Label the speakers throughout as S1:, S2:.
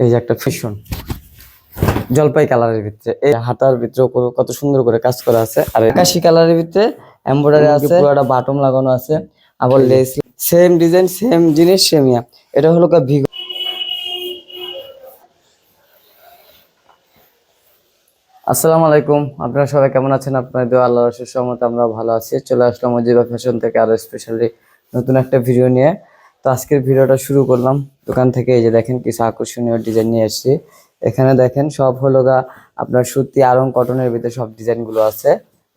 S1: এই যে একটা ফিশন জলপাই কালারের ভিতরে। এই হাতার ভিতরে কত- সুন্দর করে কাজ করা আছে। আর আকাশি কালারের ভিতরে এমব্রয়ডারি আছে পুরোটা বাটম লাগানো আছে। আবার লেস সেম ডিজাইন সেম জিনিস সেম ইয়া। এটা হলো ভিগো আসসালামু আলাইকুম। আপনারা সবাই কেমন আছেন? আপনাদের দোয়া আল্লাহর রসের সহমত আমরা ভালো আছি। চলে আসলাম অজিবা ফ্যাশন থেকে আরও স্পেশালি নতুন একটা ভিডিও নিয়ে। তো আজকের ভিডিওটা শুরু করলাম। দোকান থেকে এই যে দেখেন কিছু আকর্ষণীয় ডিজাইন নিয়ে এসেছি। এখানে দেখেন সব হলো গা আপনার সুতি আরং কটনের ভিতরে সব ডিজাইনগুলো আছে।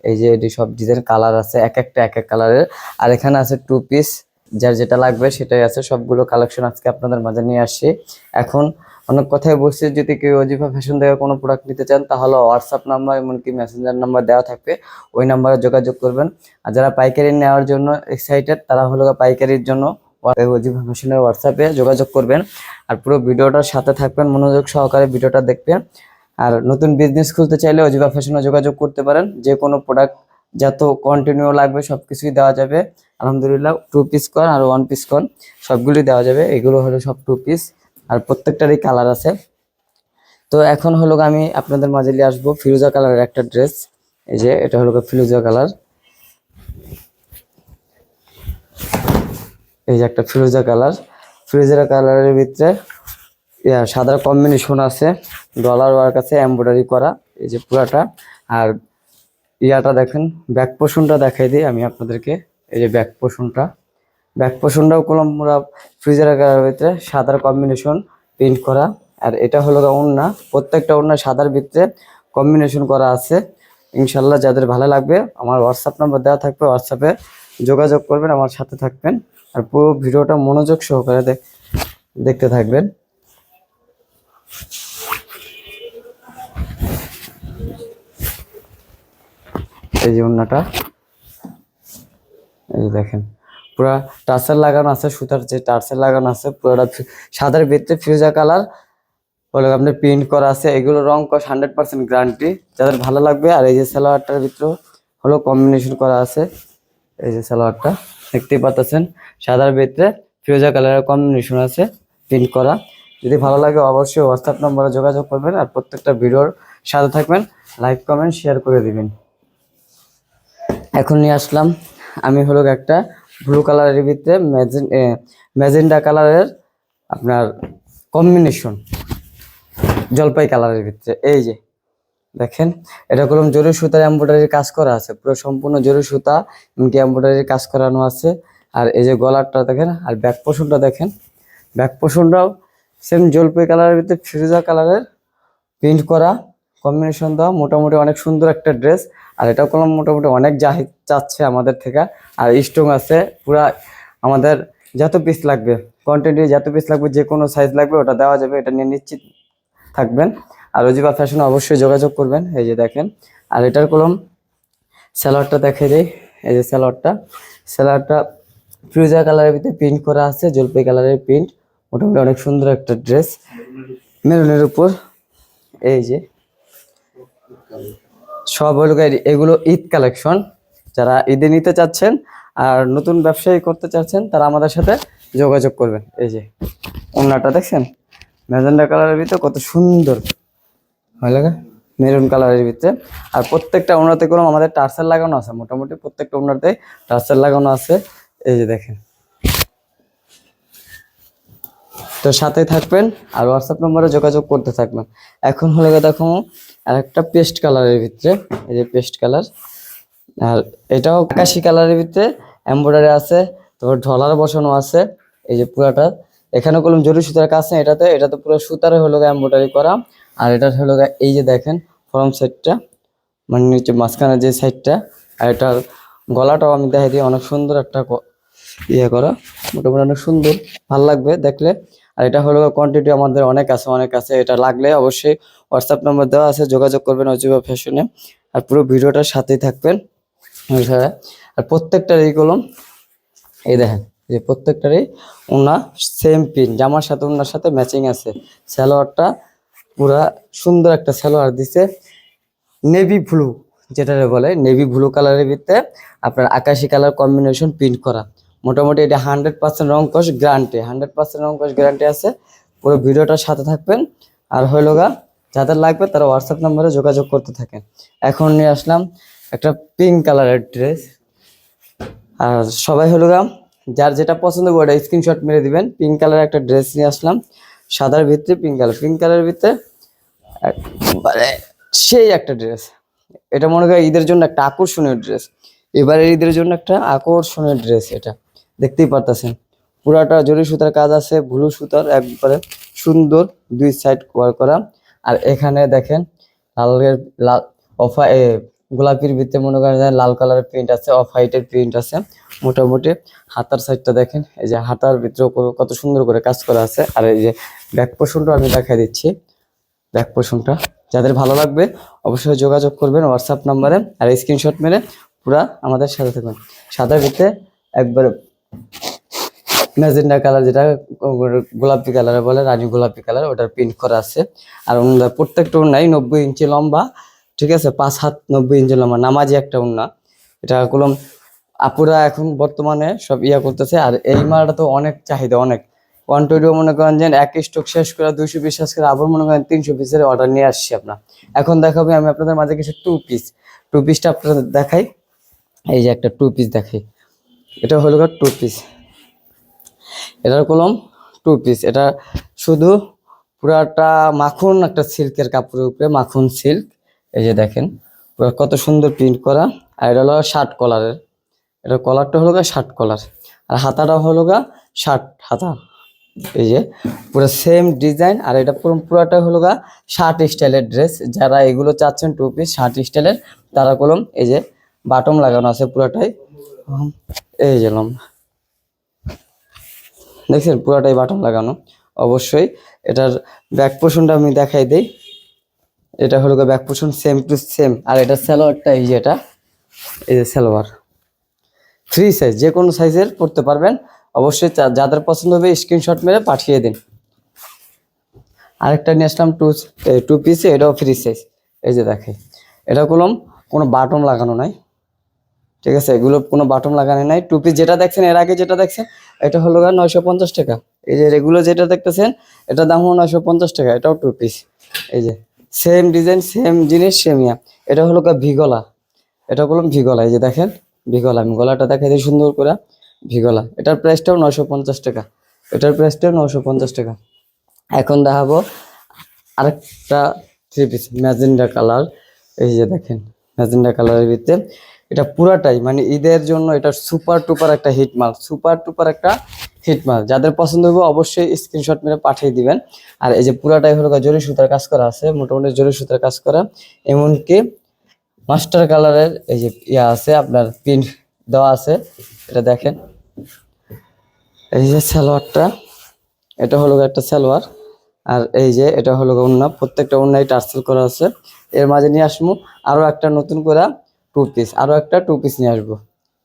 S1: এই যে এটি সব ডিজাইন কালার আছে, এক একটা, এক এক কালারের আর এখানে আছে টু পিস যার যেটা লাগবে সেটাই আছে। সবগুলো কালেকশন আজকে আপনাদের মাঝে নিয়ে আসছি। এখন অনেক কথাই বলছি, যদি কেউ অজিফা ফ্যাশন থেকে কোনো প্রোডাক্ট নিতে চান, তাহলে হোয়াটসঅ্যাপ নাম্বার এমনকি মেসেঞ্জার নাম্বার দেওয়া থাকবে। ওই নাম্বারে যোগাযোগ করবেন। আর যারা পাইকারি নেওয়ার জন্য এক্সাইটেড তারা হলো পাইকারির জন্য অজিফা ফ্যাশনের হোয়াটসঅ্যাপে যোগাযোগ করবেন আর পুরো ভিডিওটার সাথে থাকবেন, মনোযোগ সহকারে ভিডিওটা দেখবেন। আর নতুন বিজনেস খুলতে চাইলে অজিবা ফ্যাশনে যোগাযোগ করতে পারেন। যে কোনো প্রোডাক্ট যত কন্টিনিউ লাগবে সব কিছুই দেওয়া যাবে। আলহামদুলিল্লাহ টু পিস কন আর ওয়ান পিস কন সবগুলোই দেওয়া যাবে। এগুলো হলো সব টু পিস আর প্রত্যেকটারই কালার আছে। তো এখন হলো আমি আপনাদের মাঝে নিয়ে আসব ফিরোজা কালারের একটা ড্রেস এই যে, এটা হলো ফিরোজা কালার। এই যে একটা ফিরোজা কালার। ফিরোজা কালারের ভিতরে সাদা কম্বিনেশন আছে ডলার ওয়ার্ক আছে এমব্রয়ডারি করা, এই যে পুরাটা। আর ইয়াটা দেখেন ব্যাক পোষণটা দেখাই দিই আমি আপনাদেরকে, এই যে ব্যাক পোষণটা ব্যাক পোষণটাও কলম পুরা ফ্রিজের কালারের ভিতরে, সাদার কম্বিনেশন প্রিন্ট করা। আর এটা হলো ওড়না, প্রত্যেকটা ওড়না সাদার ভিতরে কম্বিনেশন করা আছে। ইনশাল্লাহ যাদের ভালো লাগবে, আমার হোয়াটসঅ্যাপ নাম্বার দেওয়া থাকবে হোয়াটসঅ্যাপে যোগাযোগ করবেন, আমার সাথে থাকবেন। আর পুরো ভিডিওটা মনোযোগ সহকারে দেখ- দেখতে থাকবেন। এই যে ওড়নাটা এই যে দেখেন, পুরা টার্সেল লাগানো আছে, সুতার যে টার্সেল লাগানো আছে, পুরোটা সাদার ভিতরে ফিউজা কালার বলে আপনার প্রিন্ট করা আছে, এগুলো রং কস হান্ড্রেড পার্সেন্ট গ্যারান্টি। যাদের ভালো লাগবে, আর এই যে সালোয়ারটার ভিতরে হলো কম্বিনেশন করা আছে, এই যে সালোয়ারটা। দেখতেই পাচ্ছেন। সাদার ভিতরে ফিরোজা কালারের কম্বিনেশন আছে প্রিন্ট করা। যদি ভালো লাগে অবশ্যই হোয়াটসঅ্যাপ নম্বরে যোগাযোগ করবেন আর প্রত্যেকটা ভিডিওর সাথে থাকবেন। লাইক কমেন্ট শেয়ার করে দিবেন। এখন নিয়ে আসলাম। আমি হলো একটা ব্লু কালারের ভিতরে ম্যাজেন্ডা কালারের আপনার কম্বিনেশন জলপাই কালারের ভিতরে। এই যে। দেখেন, এটা কলম জরি সুতার এমব্রয়ডারির কাজ করা আছে। পুরো সম্পূর্ণ জরি সুতা এমনকি এমব্রয়ডারির কাজ করানো আছে। আর এই যে গলারটা দেখেন, আর ব্যাক পোষণটা দেখেন। ব্যাক পোষণটাও সেম জলপাই কালারের ভিতরে ফিরোজা কালারের প্রিন্ট করা। কম্বিনেশন দেওয়া, মোটামুটি অনেক সুন্দর একটা ড্রেস আর এটা কলম মোটামুটি অনেক জাহিদ চাচ্ছে আমাদের থেকে। আর স্ট্রং আছে, পুরা আমাদের যত পিস লাগবে কোয়ান্টিটি যত পিস লাগবে যে কোনো সাইজ লাগবে, ওটা দেওয়া যাবে, এটা নিয়ে নিশ্চিত থাকবেন। আর অজিবা ফ্যাশনে অবশ্যই যোগাযোগ করবেন, এই যে দেখেন। আর এটার কলম স্যালোয়ারটা দেখে দেই, এই যে স্যালোয়ারটা স্যালোয়ারটা ফিউজা কালারের ভিতরে প্রিন্ট করা আছে, জলপাই কালারের প্রিন্ট। মোটামুটি অনেক সুন্দর একটা ড্রেস। মেরুনের উপর, এই যে। সব হলো এগুলো ঈদ কালেকশন। যারা ঈদে নিতে চাচ্ছেন আর নতুন ব্যবসায়ী করতে চাচ্ছেন, তারা আমাদের সাথে যোগাযোগ করবেন। এই যে ওড়নাটা দেখছেন? ম্যাজেন্ডা কালারের ভিতরে কত সুন্দর। লাগে? মেরুন কালারের ভিতরে। আর প্রত্যেকটা ওনাতে কোনো আমাদের টার্সেল লাগানো আছে, মোটামুটি প্রত্যেকটা ওনাতে টার্সেল লাগানো আছে। এই যে দেখেন। তো সাথে থাকবেন আর হোয়াটসঅ্যাপ নম্বরে যোগাযোগ করতে থাকবেন। এখন হলে দেখো আর একটা পেস্ট কালারের ভিতরে, এই যে পেস্ট কালার আর এটাও আকাশি কালারের ভিতরে এমব্রয়ডারি আছে, তারপর ঢলার বসানো আছে, এই যে পুরাটা। এখানে কলম জরুরি সুতার কাজ নেই এটাতে এটাতে পুরো সুতারে হলো এমব্রয়ডারি করা, আর এটা হলো এই যে দেখেন ফরম সাইডটা মানে নিচে মাঝখানে যে সাইডটা আর এটার গলাটাও আমি দেখাই দিই, অনেক সুন্দর একটা ইয়ে করা, মোটামুটি অনেক সুন্দর, ভালো লাগবে দেখলে। আর এটা হলো কোয়ান্টিটি আমাদের অনেক আছে অনেক আছে, এটা লাগলে অবশ্যই হোয়াটসঅ্যাপ নম্বর দেওয়া আছে, যোগাযোগ করবেন অজিবা ফ্যাশনে আর পুরো ভিডিওটার সাথেই থাকবেন আর প্রত্যেকটা এই কলম, এই দেখেন যে প্রত্যেকটারই ওনা সেম পিন জামার সাথে ওনার সাথে ম্যাচিং আছে। স্যালোয়ারটা পুরা সুন্দর একটা স্যালোয়ার দিছে। নেভি ব্লু যেটা বলে নেভি ব্লু কালারের ভিতরে আপনার আকাশি কালার কম্বিনেশন প্রিন্ট করা। মোটামুটি এটা হান্ড্রেড পার্সেন্ট রং কস গ্যারান্টি হান্ড্রেড পার্সেন্ট রং কস গ্যারান্টি আছে। পুরো ভিডিওটার সাথে থাকবেন। আর হইল গা, যাদের লাগবে তারা হোয়াটসঅ্যাপ নাম্বারে যোগাযোগ করতে থাকেন। এখন নিয়ে আসলাম একটা পিঙ্ক কালারের ড্রেস আর সবাই হলো গা যার যেটা পছন্দ করে স্ক্রিনশট মেরে দিবেন। পিঙ্ক কালার একটা ড্রেস নিয়ে আসলাম। সাদার ভিতরে পিঙ্ক কালার পিঙ্ক কালারের ভিতরে একবারে সেই একটা ড্রেস এটা মনে করি ঈদের জন্য একটা আকর্ষণীয় ড্রেস এবারের ঈদের জন্য একটা আকর্ষণীয় ড্রেস এটা। দেখতেই পারতেছেন। পুরাটা জরি সুতার কাজ আছে ব্লু সুতার একবারে সুন্দর দুই সাইড কভার করা। আর এখানে দেখেন লালের, লাল, অফা গোলাপির ভিতরে মনে করেন লাল কালারের প্রিন্ট আছে অফ হোয়াইটের প্রিন্ট আছে। মোটামুটি হাতার সাইডটা দেখেন, এই যে হাতার ভিতরে কত সুন্দর করে কাজ করা আছে। আর এই যে ব্যাক পোর্শনটা আমি দেখাই দিচ্ছি। ব্যাক পোর্শনটা যাদের ভালো লাগবে অবশ্যই যোগাযোগ করবেন হোয়াটসঅ্যাপ নাম্বারে আর স্ক্রিনশট মেরে পুরা আমাদের সাথে থাকবেন। সাদার ভিতরে একবারে ম্যাজেন্ডা কালার যেটা গোলাপি কালার বলে, রানী গোলাপি কালার, ওটার প্রিন্ট করা আছে। আর প্রত্যেকটা উন্নাই নব্বই ইঞ্চি লম্বা। ঠিক আছে? পাঁচ হাত নব্বই ইঞ্চি লম্বা, নামাজি একটা উন্না। এটা কলম আপুরা এখন বর্তমানে সব ইয়া করতেছে, আর এই মালটা তো অনেক চাহিদা, অনেক। ওয়ান কোয়ান্টিটিও মনে করেন যে এক স্টক শেষ করে দুইশো পিস শেষ করে আবার মনে করেন তিনশো পিসের অর্ডার নিয়ে আসছি আপনার এখন দেখাবো, আমি আপনাদের মাঝে কিছু টু পিস টু পিসটা আপনাদের দেখাই। এই যে একটা টু পিস দেখাই। এটা হলো টু পিস এটার কলম টু পিস এটা শুধু পুরাটা মাখন, একটা সিল্কের কাপড়ের উপরে মাখন সিল্ক এই যে দেখেন কত সুন্দর প্রিন্ট করা। আর এটা হলো শার্ট কলারের এটা কলারটা হলো গা শার্ট কলার আর হাতাটা হলো গা শার্ট হাতা। এই যে, পুরো সেম ডিজাইন আর এটা পুরো, পুরাটা হলো গা শার্ট স্টাইলের ড্রেস যারা এগুলো চাচ্ছেন টু পিস শার্ট স্টাইলের তারা কলম, এই যে বাটম লাগানো আছে পুরাটাই। এই যে লম্বা। দেখছেন, পুরাটাই বাটন লাগানো। অবশ্যই এটার ব্যাক পোর্শনটা আমি দেখাই দেই। এটা হলো back portion same to same আর এটা সালোয়ারটা এই যে এটা, এই যে সালোয়ার। থ্রি সাইজ যে কোনো সাইজের পড়তে পারবেন। অবশ্যই যাদের পছন্দ হবে স্ক্রিনশট মেরে পাঠিয়ে দিন। আরেকটা নিয়ে আসলাম টু টু পিসে এটাও ফ্রি সাইজ এই যে দেখে এটা কলম কোনো বাটন লাগানো নাই। ঠিক আছে, এগুলো কোনো বাটন লাগানো নাই। টু পিস যেটা দেখছেন, এর আগে যেটা দেখছেন, এটা হলো নয়শো পঞ্চাশ টাকা। এই যে রেগুলার যেটা দেখতেছেন, এটার দাম হলো নয়শো পঞ্চাশ টাকা, এটাও টু পিস এই যে সেম ডিজাইন সেম জিনিস সেম ইয়া এটা হলো ভিগলা। এটা বললাম ভিগলা, এই যে দেখেন, ভিগলা। আমি গলাটা দেখাই দিই সুন্দর করে। ভিগলা। এটার প্রাইসটাও নশো পঞ্চাশ টাকা। এটার প্রাইসটাও নশো পঞ্চাশ টাকা। এখন দেখাবো আরেকটা থ্রি পিস ম্যাজেন্ডা কালার এই যে দেখেন ম্যাজেন্ডা কালারের ভিতরে এটা পুরাটাই মানে ঈদের জন্য এটা সুপার টুপার একটা হিট মাল সুপার টুপার একটা হিট মাল। যাদের পছন্দ হবে অবশ্যই স্ক্রিনশট মেরে পাঠিয়ে দিবেন। আর এই যে পুরাটাই হলো জরি সুতার কাজ করা আছে, মোটামুটি জরি সুতার কাজ করা। এমনকি মাস্টার কালারের এই যে ইয়া আছে, আপনার প্রিন্ট দেওয়া আছে, এটা দেখেন। এই যে সালোয়ারটা, এটা হলো একটা সালোয়ার। আর এই যে এটা হলো উন্না প্রত্যেকটা উন্নায় টার্সেল করা আছে। এর মাঝে নিয়ে আসব আরও একটা নতুন করে টু পিস আরও একটা টু পিস নিয়ে আসব।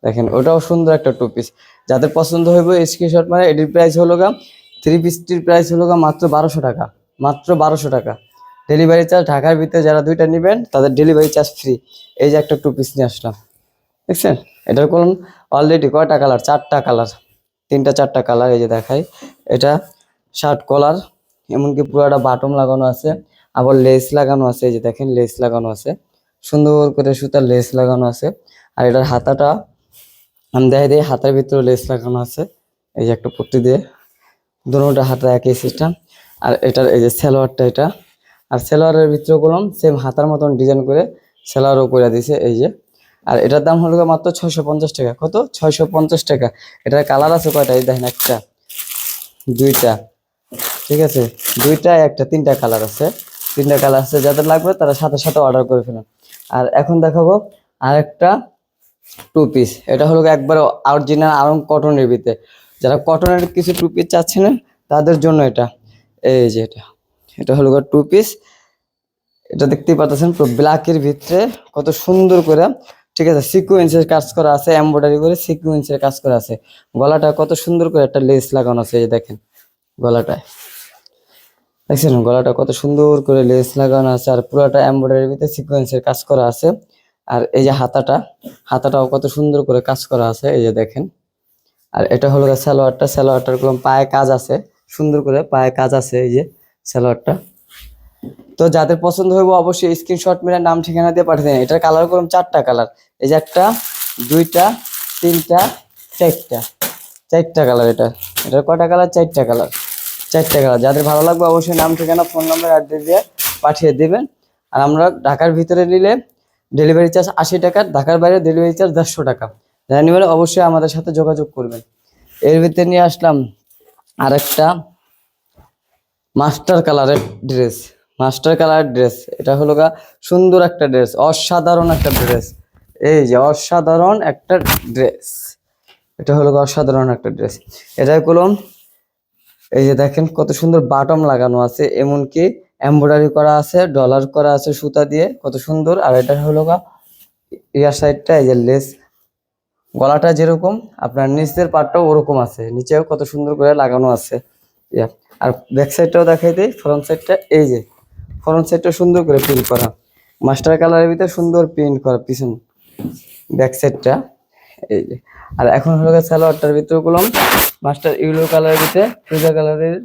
S1: দেখেন, ওটাও সুন্দর একটা টু পিস যাদের পছন্দ হইবে স্ক্রিনশট মানে এটির প্রাইস হলো গা থ্রি পিসটির প্রাইস হলো গা মাত্র বারোশো টাকা। মাত্র বারোশো টাকা। ডেলিভারি চার্জ ঢাকার ভিতরে যারা দুইটা নেবেন, তাদের ডেলিভারি চার্জ ফ্রি এই যে একটা টু পিস নিয়ে আসলাম। দেখছেন? এটার কোন অলরেডি কয়টা কালার চারটা কালার তিনটা চারটা কালার এই যে দেখাই। এটা শার্ট কলার এমনকি পুরোটা বাটম লাগানো আছে। আবার লেস লাগানো আছে, এই যে দেখেন লেস লাগানো আছে। সুন্দর করে সুতার লেস লাগানো আছে। আর এটার হাতাটা, আমি দেখাই দিই, হাতার ভিতরে লেস লাগানো আছে। এই যে একটা পট্টি দিয়ে। দুটোটা হাতা একই সিস্টেম আর এটার এই যে সালোয়ারটা এটা। আর সালোয়ারের ভিতরে করলাম সেম হাতার মতন ডিজাইন করে সালোয়ারও করে দিছে এই যে। আর এটার দাম হলো মাত্র ছয়শো পঞ্চাশ টাকা। কত? ছয়শো পঞ্চাশ টাকা। এটার কালার আছে কয়টা? এই দেখেন একটা, দুইটা। ঠিক আছে? দুইটা, একটা, তিনটা কালার আছে। তিনটা কালার আছে। যাদের লাগবে তারা সাথে সাথে অর্ডার করে ফেলুন। আর এখন দেখাবো আরেকটা টু পিস এটা হলো একবার অরিজিনাল আরং কটনের ভিতরে। যারা কটনের কিছু টু পিস চাচ্ছে না, তাদের জন্য এটা। এই যে এটা। এটা হলো টু পিস এটা দেখতেই পাচ্ছেন পুরো ব্ল্যাকের ভিতরে। কত সুন্দর করে, ঠিক আছে সিকুয়েন্সের কাজ করা আছে এমব্রয়ডারি করে সিকুয়েন্সের কাজ করা আছে। গলাটা কত সুন্দর করে একটা লেস লাগানো আছে, এই দেখেন, গলাটায়। দেখছেন, গলাটা কত সুন্দর করে লেস লাগানো আছে আর পুরোটা এমব্রয়ডারির ভিতরে সিকোয়েন্সের কাজ করা আছে। আর এই যে হাতাটা, হাতাটাও কত সুন্দর করে কাজ করা আছে, এই যে দেখেন। আর এটা হলো গিয়ে সালোয়ারটা, সালোয়ারটার কোনো পায়ে কাজ আছে, সুন্দর করে পায়ে কাজ আছে এই যে স্যালোয়ারটা তো যাদের পছন্দ হইব অবশ্যই স্ক্রিনশট মেরে নাম, ঠিকানা দিয়ে পাঠিয়ে দেন। এটার কালার করুন চারটা কালার এই যে একটা, দুইটা, তিনটা, চারটা। চারটা কালার এটা। এটার কটা কালার চারটা কালার চারটা কালার যাদের ভালো লাগবে অবশ্যই নাম, ঠিকানা, ফোন নাম্বার অ্যাড্রেস দিয়ে পাঠিয়ে দেবেন। আর আমরা ঢাকার ভিতরে নিলে ডেলিভারি চার্জ আশি টাকা, ঢাকার বাইরে ডেলিভারি চার্জ দেড়শো টাকা। যারা নেবেন অবশ্যই আমাদের সাথে যোগাযোগ করবেন। এর ভিতরে নিয়ে আসলাম আরেকটা মাস্টার কালারের ড্রেস মাস্টার কালারের ড্রেস এটা হলো গা সুন্দর একটা ড্রেস অসাধারণ একটা ড্রেস এই যে অসাধারণ একটা ড্রেস এটা হলো অসাধারণ একটা ড্রেস এটা কলম এই যে দেখেন কত সুন্দর বাটম লাগানো আছে, এমনকি এমব্রয়ডারি করা আছে ডলার করা আছে সুতা দিয়ে, কত সুন্দর। আর এটা হলো ইয়ার সাইডটা এই যে লেস গলাটা যেরকম, আপনার নিচের পাটটাও ওরকম আছে, নিচেও কত সুন্দর করে লাগানো আছে। ইয়া, আর ব্যাক সাইডটাও দেখাই দিই ফ্রন্ট সাইডটা এই যে ফ্রন্ট সাইডটা সুন্দর করে প্রিন্ট করা। মাস্টার কালারের ভিতরে সুন্দর প্রিন্ট করা, পিছন ব্যাক সাইডটা এই যে। আর এখন হলো সালোয়ারটার ভিতরে গুলাম মাস্টার ইউলো কালারের ভিতরে ফিজা কালারের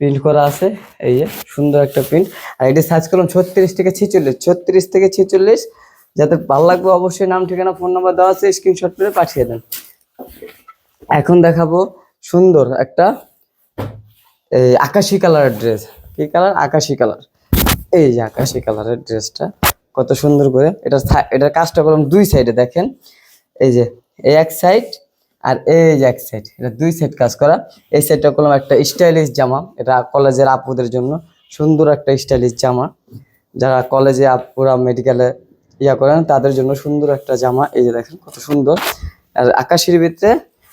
S1: প্রিন্ট করা আছে, এই যে সুন্দর একটা প্রিন্ট আর এটি সার্চ করলাম ছত্রিশ থেকে ছিচল্লিশ, ছত্রিশ থেকে ছিচল্লিশ, যাতে ভালো লাগবে অবশ্যই নাম, ঠিকানা ফোন নাম্বার দেওয়া আছে স্ক্রিনশট করে পাঠিয়ে দেন। এখন দেখাবো সুন্দর একটা, এই আকাশি কালারের ড্রেস কি কালার আকাশি কালার এই যে আকাশি কালারের ড্রেসটা কত সুন্দর করে। এটা এটার কাজটা করলাম দুই সাইডে দেখেন। এই যে, এই এক সাইড আর এই যে এক সাইড এটা দুই সাইড কাজ করা। এই সাইডটা করলাম একটা স্টাইলিশ জামা, এটা কলেজের আপুদের জন্য। সুন্দর একটা স্টাইলিশ জামা। যারা কলেজে আপুরা মেডিকেলে ইয়া করেন, তাদের জন্য সুন্দর একটা জামা। এই যে দেখেন কত সুন্দর। আর আকাশের ভিতরে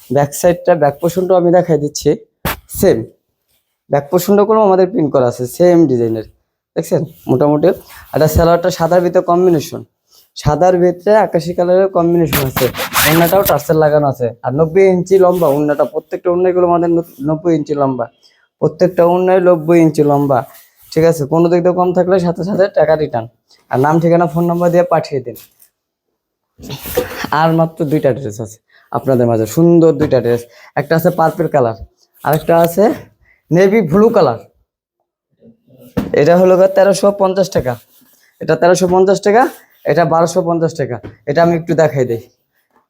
S1: ব্যাক সাইডটা ব্যাক পোষণটাও আমি দেখাই দিচ্ছি। সেম ব্যাক পোষণটা কোনো আমাদের প্রিন্ট করা আছে। সেম ডিজাইনের দেখছেন? মোটামুটি। একটা সালোয়ারটা সাদার ভিতরে কম্বিনেশন সাদার ভিতরে আকাশি কালারের কম্বিনেশন আছে। উন্নাটাও টার্সেল লাগানো আছে। আর নব্বই ইঞ্চি লম্বা উন্নাটা প্রত্যেকটা উন্নাইগুলো আমাদের নব্বই ইঞ্চি লম্বা। প্রত্যেকটা উন্নয় নব্বই ইঞ্চি লম্বা। ঠিক আছে? কোনো দিক দিয়ে কম থাকলে সাথে সাথে টাকা রিটার্ন আর নাম, ঠিকানা ফোন নাম্বার দিয়ে পাঠিয়ে দিন। আর মাত্র দুইটা ড্রেস আছে আপনাদের মাঝে। সুন্দর দুইটা ড্রেস একটা আছে পার্পেল কালার আরেকটা আছে নেভি ব্লু কালার এটা হলো তেরোশো পঞ্চাশ টাকা। এটা তেরোশো পঞ্চাশ টাকা। এটা বারোশো পঞ্চাশ টাকা। এটা আমি একটু দেখাই দিই।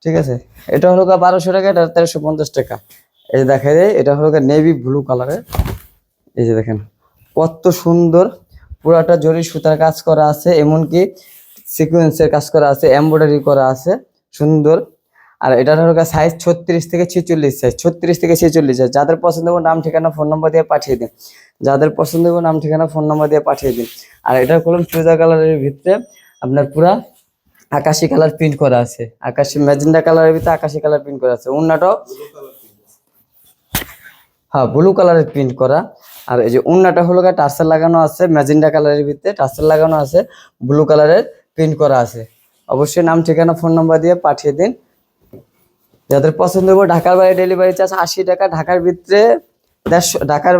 S1: ঠিক আছে? এটা হলো বারোশো টাকা, এটা তেরোশো পঞ্চাশ টাকা। এই যে দেখাই দেয় এটা হলো নেভি ব্লু কালারের এই যে দেখেন, কত সুন্দর পুরাটা জরি সুতার কাজ করা আছে, এমনকি সিকুয়েন্সের কাজ করা আছে এমব্রয়ডারি করা আছে, সুন্দর। আর এটার হলো সাইজ ছত্রিশ থেকে ছেচল্লিশ সাইজ ছত্রিশ থেকে ছেচল্লিশ সাইজ যাদের পছন্দ হবে নাম, ঠিকানা ফোন নম্বর দিয়ে পাঠিয়ে দিন। যাদের পছন্দ হবে নাম, ঠিকানা ফোন নম্বর দিয়ে পাঠিয়ে দিন। আর এটা করলাম ফিরোজা কালারের ভিতরে আপনার পুরা আকাশি কালার প্রিন্ট করা আছে। আকাশি ম্যাজেন্ডা কালারের ভিতরে আকাশি কালার প্রিন্ট করা আছে। অন্যটাও হ্যাঁ ব্লু কালারের প্রিন্ট করা। আর এই যে উন্নাটা হলো টার্সেল লাগানো আছে ম্যাজেন্ডা কালারের ভিতরে টার্সেল লাগানো আছে ব্লু কালারের প্রিন্ট করা আছে। অবশ্যই নাম, ঠিকানা ফোন নাম্বার দিয়ে পাঠিয়ে দিন। যাদের পছন্দ হবে ঢাকার বাইরে ডেলিভারি চার্জ আশি টাকা, ঢাকার ভিতরে দেড়শো, ঢাকার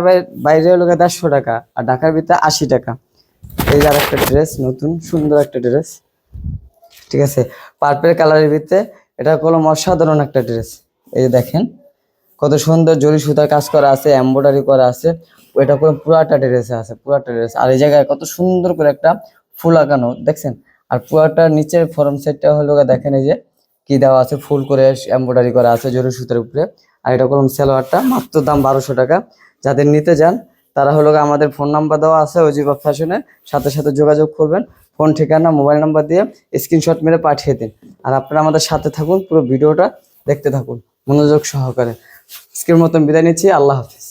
S1: বাইরে হলো দেড়শো টাকা, আর ঢাকার ভিতরে আশি টাকা। এই যে একটা ড্রেস নতুন, সুন্দর একটা ড্রেস ঠিক আছে? পার্পেল কালারের ভিতরে এটা কলম অসাধারণ একটা ড্রেস এই যে দেখেন, কত সুন্দর জরি সুতার কাজ করা আছে এমব্রয়ডারি করা আছে। এটা পুরো, পুরাটা ড্রেসে আছে, পুরাটা ড্রেস আর এই জায়গায় কত সুন্দর করে একটা ফুল আঁকানো, দেখছেন? আর পুরাটা নিচের ফরম সেটটা হলো দেখেন এই যে কি দেওয়া আছে, ফুল করে এমব্রয়ডারি করা আছে জরি সুতার উপরে। আর এটা করুন সালোয়ারটা, মাত্র দাম বারোশো টাকা। যাদের নিতে যান তারা হলো আমাদের ফোন নাম্বার দেওয়া আছে অজিবা ফ্যাশনের সাথে সাথে যোগাযোগ করবেন। ফোন ঠিকানা মোবাইল নাম্বার দিয়ে স্ক্রিনশট মেরে পাঠিয়ে দিন। আর আপনারা আমাদের সাথে থাকুন, পুরো ভিডিওটা দেখতে থাকুন। মনোযোগ সহকারে। স্ক্রিন মতন বিদায় নিচ্ছি। আল্লাহ হাফিজ।